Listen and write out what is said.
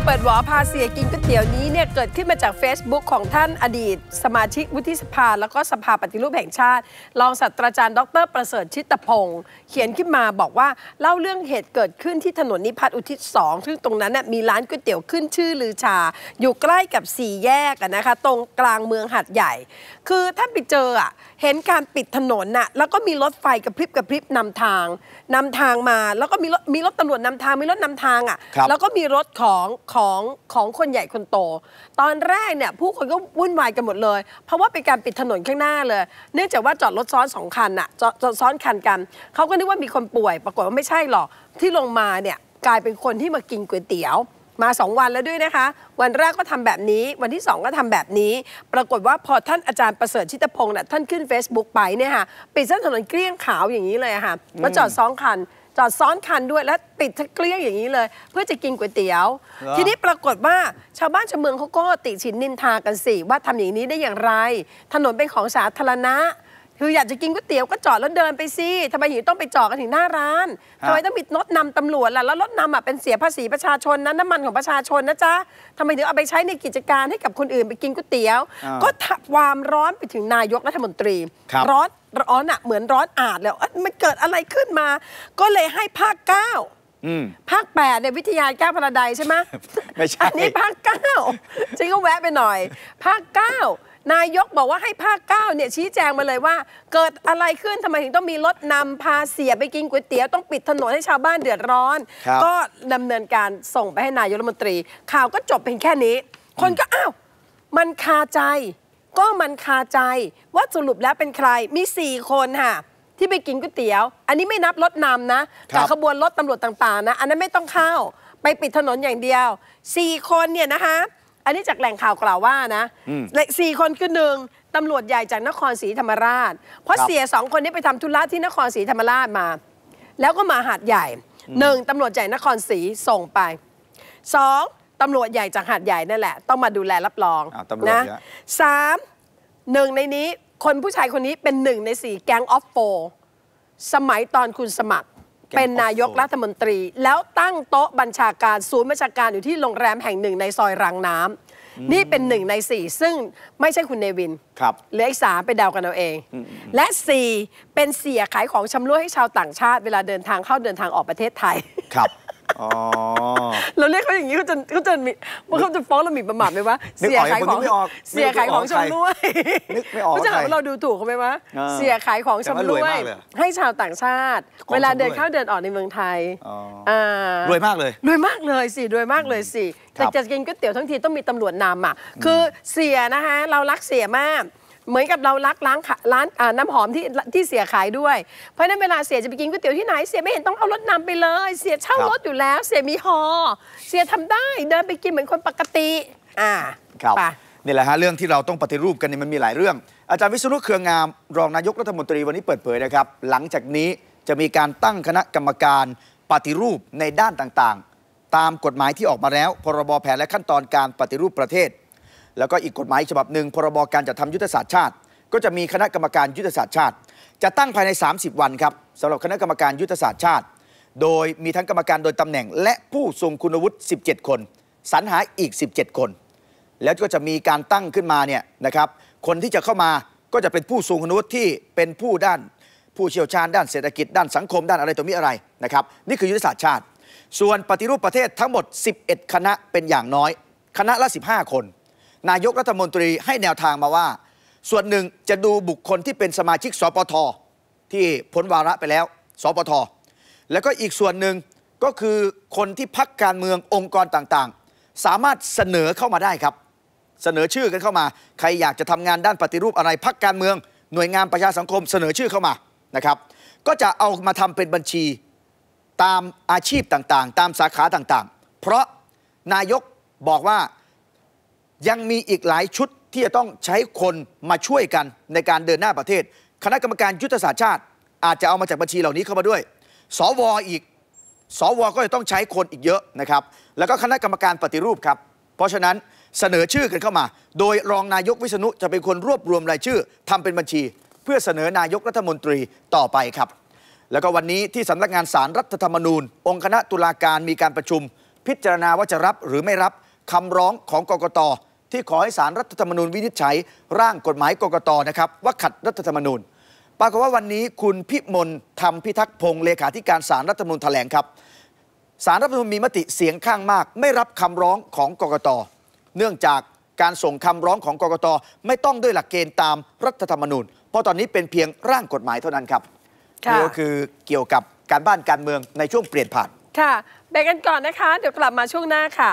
ค่ะกรณีเปิดหวอพาเสียกินก๋วยเตี๋ยวนี้เนี่ยเกิดขึ้นมาจาก Facebook ของท่านอดีต สมาชิกวุฒิสภา แล้วก็สภาปฏิรูปแห่งชาติรองศาสตราจารย์ดร ประเสริฐชิตพงศ์เขียนขึ้นมาบอกว่าเล่าเรื่องเหตุเกิดขึ้นที่ถนนนิพัฒน์อุทิศ2ซึ่งตรงนั้นน่ะมีร้านก๋วยเตี๋ยวขึ้นชื่อลือชา อยู่ใกล้กับสี่แยกอะนะคะ ตรงกลางเมืองหัดใหญ่ คือถ้าไปเจออะเห็นการปิดถนนน่ะแล้วก็มีรถไฟกระพริบกระพริบนำทางนำทางมา แล้วก็มีรถมีรถตำรวจนำทางมีรถนำทางอะครับแล้วก็มีรถของของของคนใหญ่คนโต ตอนแรกเนี่ยผู้คนก็วุ่นวายกันหมดเลย เพราะว่าเป็นการปิดถนนข้างหน้าเลย เนื่องจากว่าจอดรถซ้อนสองคันน่ะจอดจอดซ้อนคันกัน เขาก็นึกว่ามีคนป่วย ปรากฏว่าไม่ใช่หรอก ที่ลงมาเนี่ยกลายเป็นคนที่มากินก๋วยเตี๋ยวมา 2 วันแล้วด้วยนะคะ วันแรกก็ทำแบบนี้ วันที่ 2 ก็ทำแบบนี้ ปรากฏว่าพอท่านอาจารย์ประเสริฐชิตพงศ์น่ะท่านขึ้น Facebook ไปเนี่ยค่ะปิดเส้นถนนเกลี้ยงขาวอย่างนี้เลยค่ะแล้วจอดซ้อนคัน จอดซ้อนคันด้วยแล้วปิดทั้งเกลี้ยงอย่างนี้เลย เพื่อจะกินก๋วยเตี๋ยวเหรอทีนี้ปรากฏว่าชาวบ้านชาวเมืองเขาก็ติฉินนินทากันสิว่าทำอย่างนี้ได้อย่างไร ถนนเป็นของสาธารณะ คืออยากจะกินก๋วยเตี๋ยวก็จอดแล้วเดินไปสิทำไมถึงต้องไปจอดกันถึงหน้าร้านทำไมต้องมีรถนำตำรวจล่ะแล้วรถนำอะเป็นเสียภาษีประชาชนนะน้ำมันของประชาชนนะจ๊ะทำไมถึงเอาไปใช้ในกิจการให้กับคนอื่นไปกินก๋วยเตี๋ยวอ่าก็ทับความร้อนไปถึงนายกรัฐมนตรีครับร้อนร้อนอะเหมือนร้อนอาดแล้วเอ๊ะมันเกิดอะไรขึ้นมา ก็เลยให้ภาคเก้าอืมภาคแปดเนี่ยวิทยาแก้วพระใดใช่ไหมไม่ใช่อันนี้ภาคเก้าฉันก็แวะไปหน่อย ภาคเก้า นายกบอกว่าให้ภาคเก้าเนี่ยชี้แจงมาเลยว่า เกิดอะไรขึ้นทำไมถึงต้องมีรถนำพาเสียไปกินก๋วยเตี๋ยวต้องปิดถนนให้ชาวบ้านเดือดร้อน ครับก็ดำเนินการส่งไปให้นายกรัฐมนตรี ข่าวก็จบเพียงแค่นี้ คนก็อ้าวมันคาใจ ก็มันคาใจว่าสรุปแล้วเป็นใครมีสี่คนค่ะ ที่ไปกินก๋วยเตี๋ยว อันนี้ไม่นับรถนำนะกับขบวนรถตำรวจต่างๆนะ อันนั้นไม่ต้องเข้า ไปปิดถนนอย่างเดียวสี่คนเนี่ยนะคะ อันนี้จากแหล่งข่าวกล่าวว่านะอืมและสี่คนคือหนึ่งตำรวจใหญ่จากนครศรีธรรมราช เพราะครับเสียสองคนนี้ไปทำธุระที่นครศรีธรรมราชมา แล้วก็มาหาดใหญ่หนึ่งตำรวจใหญ่นครศรีส่งไปสองตำรวจใหญ่จากหาดใหญ่นั่นแหละ ต้องมาดูแลรับรองอ้าวตำรวจนะเยอะสามหนึ่งในนี้คนผู้ชายคนนี้เป็นหนึ่งในสี่แก๊งออฟโฟสมัยตอนคุณสมัคร Gang เป็นนายก of Four รัฐมนตรี แล้วตั้งโต๊ะบัญชาการศูนย์บัญชาการอยู่ที่โรงแรมแห่งหนึ่งในซอยรางน้ำนี่เป็นหนึ่งในสี่ซึ่งไม่ใช่คุณเนวินครับเหลืออีกสามไปเดากันเอาเอง และสี่เป็นเสียขายของชำร่วยให้ชาวต่างชาติ เวลาเดินทางเข้าเดินทางออกประเทศไทยครับ อ๋อ เราเรียกเขาอย่างนี้เขาจะเขาจะมีว่าเขาจะฟ้องเราหมิ่นประมาทไหมวะนึกออกขายของนึกไม่ออกเสียขายของนึกไม่ออกชำร่วยนึกไม่ออกเขาจะหาใครว่าเราดูถูกเขาไหมวะอ่าเสียขายของแต่ว่าชำรร่วยวยมากเลยให้ชาวต่างชาติ ของเวลาเดินชำร่วย เข้าเดินออกในเมืองไทยอ๋ออ่ารวยมากเลย รวยมากเลยสิรวยมากเลยสิ ครัแต่บจะกินก๋วยเตี๋ยวทั้งทีต้องมีตำรวจนำอะ คือเสียนะคะเรารักเสียมาก เหมือนกับเรารักร้านขะร้านอ่าน้ำหอมที่ที่เสียขายด้วย เพราะฉะนั้นเวลาเสียจะไปกินก๋วยเตี๋ยวที่ไหนเสียไม่เห็นต้องเอารถนำไปเลย เสียเช่าครับรถอยู่แล้ว เสียมีฮอเสียทำได้เดินไปกินเหมือนคนปกติ อ่าครับไปนี่แหละฮะเรื่องที่เราต้องปฏิรูปกันเนี่ยมันมีหลายเรื่อง อาจารย์วิษณุเครืองามรองนายกรัฐมนตรีวันนี้เปิดเผยนะครับ หลังจากนี้จะมีการตั้งคณะกรรมการปฏิรูปในด้านต่างๆ ตามกฎหมายที่ออกมาแล้ว พรบแผนและขั้นตอนการปฏิรูปประเทศ แล้วก็อีกกฎหมายฉบับหนึ่งพรบการจัดทำยุทธศาสตร์ชาติ ก็จะมีคณะกรรมการยุทธศาสตร์ชาติ จะตั้งภายใน 30 วันครับสำหรับคณะกรรมการยุทธศาสตร์ชาติ โดยมีทั้งกรรมการโดยตำแหน่ง และผู้ทรงคุณวุฒิ 17 คนสรรหาอีก 17 คน แล้วก็จะมีการตั้งขึ้นมาเนี่ยนะครับคนที่จะเข้ามาก็จะเป็นผู้ทรงคุณวุฒิที่เป็นผู้ด้าน ผู้เชี่ยวชาญด้านเศรษฐกิจด้านสังคมด้านอะไรตัวมีอะไรนะครับนี่คือยุทธศาสตร์ชาติ ส่วนปฏิรูปประเทศทั้งหมด 11 คณะเป็นอย่างน้อย คณะละ 15 คน นายกรัฐมนตรีให้แนวทางมาว่า ส่วนหนึ่งจะดูบุคคลที่เป็นสมาชิกสปทที่พ้นวาระไปแล้ว สปท แล้วก็อีกส่วนหนึ่งก็คือคนที่พักการเมืององค์กรต่างๆ สามารถเสนอเข้ามาได้ครับ เสนอชื่อกันเข้ามา ใครอยากจะทำงานด้านปฏิรูปอะไรพักการเมือง หน่วยงานประชาสังคมเสนอชื่อเข้ามานะครับ ก็จะเอามาทำเป็นบัญชีตามอาชีพต่างๆ ตามสาขาต่างๆ เพราะนายกบอกว่า ยังมีอีกหลายชุดที่จะต้องใช้คนมาช่วยกันในการเดินหน้าประเทศ คณะกรรมการยุทธศาสตร์ชาติ อาจจะเอามาจากบัญชีเหล่านี้เข้ามาด้วย สวอีก สวก็จะต้องใช้คนอีกเยอะนะครับ แล้วก็คณะกรรมการปฏิรูปครับ เพราะฉะนั้นเสนอชื่อกันเข้ามา โดยรองนายกวิษณุจะเป็นคนรวบรวมรายชื่อทำเป็นบัญชี เพื่อเสนอนายกรัฐมนตรีต่อไปครับ แล้วก็วันนี้ที่สำนักงานสารรัฐธรรมนูญ องค์คณะตุลาการมีการประชุม พิจารณาว่าจะรับหรือไม่รับคำร้องของกกต ที่ขอให้สารรัฐธรรมนูญวินิจฉัย ร่างกฎหมายกกตนะครับว่าขัดรัฐธรรมนูญ ปรากฏว่าวันนี้คุณพิมลธรรมพิทักษ์พงศ์เลขาธิการสารรัฐธรรมนูญแถลงครับสารรัฐธรรมนูญมีมติเสียงข้างมาก ไม่รับคำร้องของกกต เนื่องจากการส่งคำร้องของกกต ไม่ต้องด้วยหลักเกณฑ์ตามรัฐธรรมนูญ เพราะตอนนี้เป็นเพียงร่างกฎหมายเท่านั้นครับค่ะนี่ก็คือเกี่ยวกับการบ้านการเมืองในช่วงเปลี่ยนผ่านค่ะเบรกกันก่อนนะคะ เดี๋ยวกลับมาช่วงหน้าค่ะ